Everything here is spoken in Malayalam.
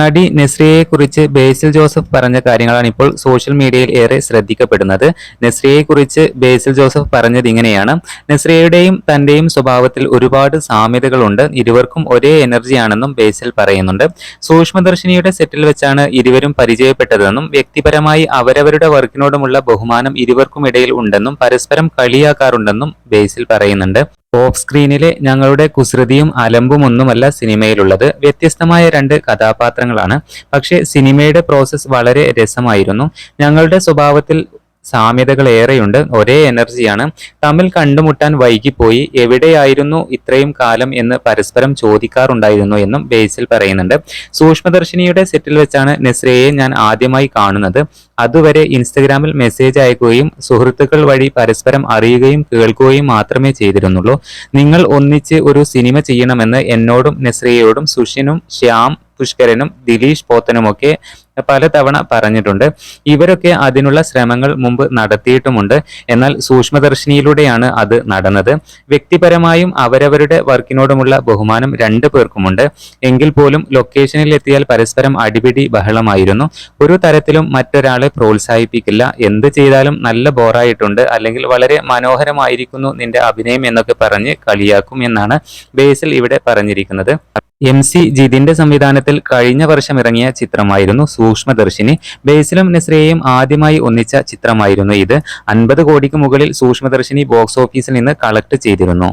നടി നെസ്രിയയെക്കുറിച്ച് ബേസിൽ ജോസഫ് പറഞ്ഞ കാര്യങ്ങളാണ് ഇപ്പോൾ സോഷ്യൽ മീഡിയയിൽ ഏറെ ശ്രദ്ധിക്കപ്പെടുന്നത്. നെസ്രിയയെക്കുറിച്ച് ബേസിൽ ജോസഫ് പറഞ്ഞത് ഇങ്ങനെയാണ്. നെസ്രിയയുടെയും തന്റെയും സ്വഭാവത്തിൽ ഒരുപാട് സാമ്യതകളുണ്ട്. ഇരുവർക്കും ഒരേ എനർജിയാണെന്നും ബേസിൽ പറയുന്നുണ്ട്. സൂക്ഷ്മദർശിനിയുടെ സെറ്റിൽ വെച്ചാണ് ഇരുവരും പരിചയപ്പെട്ടതെന്നും വ്യക്തിപരമായി അവരവരുടെ വർക്കിനോടുമുള്ള ബഹുമാനം ഇരുവർക്കും ഇടയിൽ ഉണ്ടെന്നും പരസ്പരം കളിയാക്കാറുണ്ടെന്നും ബേസിൽ പറയുന്നുണ്ട്. ഓഫ് സ്ക്രീനിലെ ഞങ്ങളുടെ കുസൃതിയും അലമ്പും ഒന്നുമല്ല സിനിമയിലുള്ളത്. വ്യത്യസ്തമായ രണ്ട് കഥാപാത്രങ്ങളാണ്. പക്ഷേ സിനിമയുടെ പ്രോസസ്സ് വളരെ രസമായിരുന്നു. ഞങ്ങളുടെ സ്വഭാവത്തിൽ സാമ്യതകൾ ഏറെയുണ്ട് ഒരേ എനർജിയാണ്. തമ്മിൽ കണ്ടുമുട്ടാൻ വൈകിപ്പോയി എവിടെയായിരുന്നു ഇത്രയും കാലം എന്ന് പരസ്പരം ചോദിക്കാറുണ്ടായിരുന്നു എന്നും ബേസിൽ പറയുന്നുണ്ട്. സൂക്ഷ്മദർശിനിയുടെ സെറ്റിൽ വെച്ചാണ് നെസ്രയെ ഞാൻ ആദ്യമായി കാണുന്നത്. അതുവരെ ഇൻസ്റ്റഗ്രാമിൽ മെസ്സേജ് അയക്കുകയും സുഹൃത്തുക്കൾ വഴി പരസ്പരം അറിയുകയും കേൾക്കുകയും മാത്രമേ ചെയ്തിരുന്നുള്ളൂ. നിങ്ങൾ ഒന്നിച്ച് ഒരു സിനിമ ചെയ്യണമെന്ന് എന്നോടും നെസ്രയോടും സുഷിനും ശ്യാം പുഷ്കരനും ദിലീഷ് പോത്തനുമൊക്കെ പലതവണ പറഞ്ഞിട്ടുണ്ട്. ഇവരൊക്കെ അതിനുള്ള ശ്രമങ്ങൾ മുമ്പ് നടത്തിയിട്ടുമുണ്ട്. എന്നാൽ സൂക്ഷ്മദർശിനിയിലൂടെയാണ് അത് നടന്നത്. വ്യക്തിപരമായും അവരവരുടെ വർക്കിനോടുമുള്ള ബഹുമാനം രണ്ടു പേർക്കുമുണ്ട്. എങ്കിൽ പോലും ലൊക്കേഷനിൽ എത്തിയാൽ പരസ്പരം അടിപിടി ബഹളമായിരുന്നു. ഒരു തരത്തിലും മറ്റൊരാളെ പ്രോത്സാഹിപ്പിക്കില്ല. എന്ത് ചെയ്താലും നല്ല ബോറായിട്ടുണ്ട്. അല്ലെങ്കിൽ വളരെ മനോഹരമായിരിക്കുന്നു നിന്റെ അഭിനയം എന്നൊക്കെ പറഞ്ഞ് കളിയാക്കും എന്നാണ് ബേസിൽ ഇവിടെ പറഞ്ഞിരിക്കുന്നത്. എം സി ജിതിന്റെ സംവിധാനത്തിൽ കഴിഞ്ഞ വർഷം ഇറങ്ങിയ ചിത്രമായിരുന്നു സൂക്ഷ്മദർശിനി. ബേസിലും നസ്രിയയും ആദ്യമായി ഒന്നിച്ച ചിത്രമായിരുന്നു ഇത്. അൻപത് കോടിക്ക് മുകളിൽ സൂക്ഷ്മദർശിനി ബോക്സ് ഓഫീസിൽ നിന്ന് കളക്ട് ചെയ്തിരുന്നു.